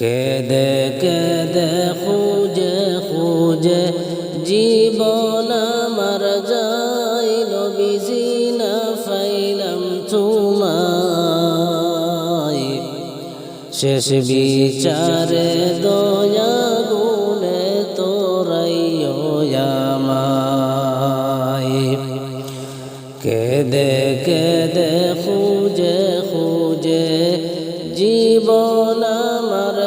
কেদে কেদে খুঁজে খুঁজে, জীবন আমার যাই নবীজি না ফাইলাম তোমায়। শেষ বিচারে দয়া গুণে তোরাইও কেদে কেদে খুঁজে খুঁজে, জীবন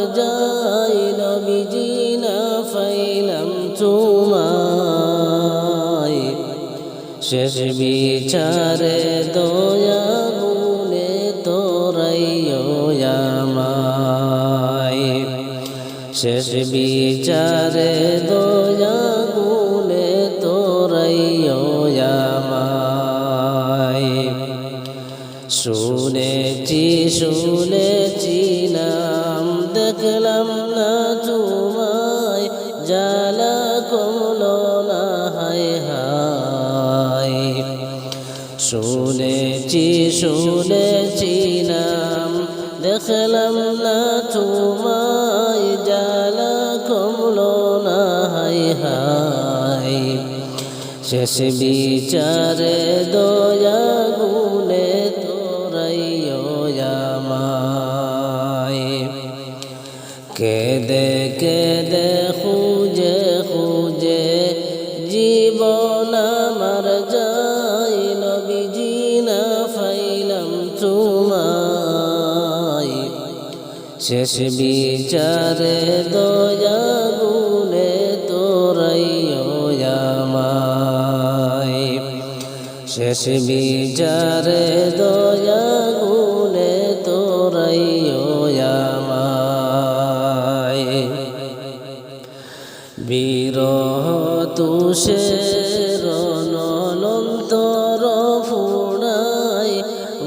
আমার নবীজি না ফাইলাম তোমায়। শেষ বিচারে দয়া গুণে তোরাইও আমায়। শেষ বিচারে দয়া গুণে তোরাইও আমায়। শুনেছি নাম দেখলাম না তোমায় জালা কমলো না, হায় হায়। শুনেছি শুনেছি নাম, দেখলাম না তোমায় জালা কমলো না, হায় হায়। শেষ বিচারে দয়া কেদে কেদে খুঁজে খুঁজে জীবন আমার যাই নবীজি না ফাইলাম তোমায়। শেষ বিচারে দয়া গুণে তোরাইও আমায় শেষ বিচারে দয়া তুষের নন্তর ফুড়াই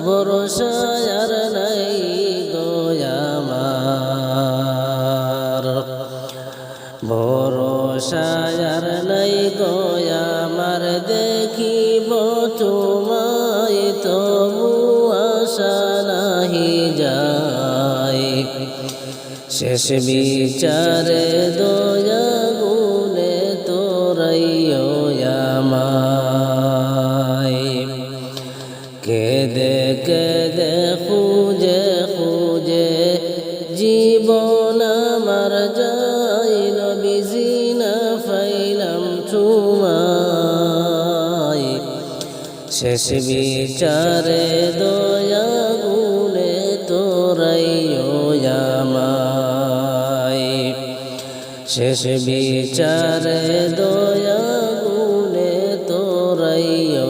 বরসায়ার নাই গয়ামার ভরসায়ার নাই গয়ামার দেখিব তোমায়, তবু আশা নাহি যায়। শেষ বিচারে দয়া আমায় কেদে কেদে খুঁজে খুঁজে জীবন আমার যাই নবীজি না ফাইলাম তোমায় শেষ বিচারে দয়া শেষ বিচারে দয়া গুণে তোরাইয়া